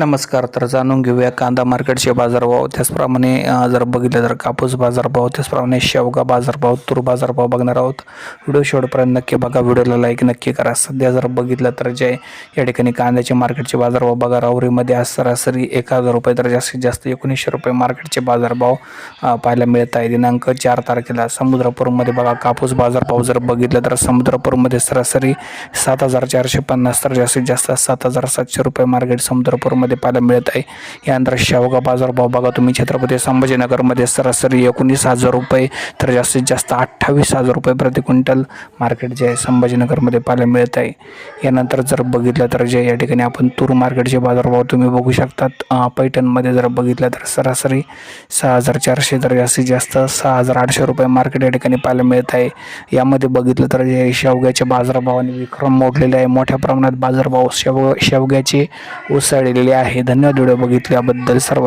नमस्कार तर जाणून घेऊया कांदा मार्केटचे बाजारभाव. त्याचप्रमाणे जर बघितलं तर कापूस बाजारभाव त्याचप्रमाणे शेवगा बाजारभाव तूर बाजारभाव बघणार आहोत. व्हिडिओ शेवटपर्यंत नक्की बघा व्हिडिओला लाईक नक्की करा. सध्या जर बघितलं तर जे या ठिकाणी कांद्याचे मार्केटचे बाजारभाव बघा रावरीमध्ये आज सरासरी एक हजार रुपये तर जास्तीत जास्त एकोणीसशे रुपये मार्केटचे बाजारभाव पाहायला मिळत आहे. दिनांक चार तारखेला समुद्रपूरमध्ये बघा कापूस बाजारभाव जर बघितलं तर समुद्रपूरमध्ये सरासरी सात हजार चारशे पन्नास तर जास्तीत जास्त सात हजार सातशे रुपये मार्केट समुद्रपूरमध्ये पाहायला मिळत आहे. यानंतर शेवगा बाजारभाव बघा तुम्ही. छत्रपती संभाजीनगरमध्ये सरासरी एकोणीस हजार रुपये तर जास्तीत जास्त अठ्ठावीस हजार रुपये प्रति क्विंटल मार्केट जे आहे संभाजीनगरमध्ये पाहायला मिळत आहे. यानंतर जर बघितलं तर जे या ठिकाणी आपण तूर मार्केटचे बाजारभाव तुम्ही बघू शकतात. पैठणमध्ये जर बघितलं तर सरासरी सहा हजार चारशे तर जास्तीत जास्त सहा हजार आठशे रुपये मार्केट या ठिकाणी पाहायला मिळत आहे. यामध्ये बघितलं तर जे शेवग्याच्या बाजारभावाने विक्रम मोडलेले आहे. मोठ्या प्रमाणात बाजारभाव शेव शेवग्याचे उसळलेले आहे. धन्यवाद व्हिडिओ बघितल्याबद्दल सर्व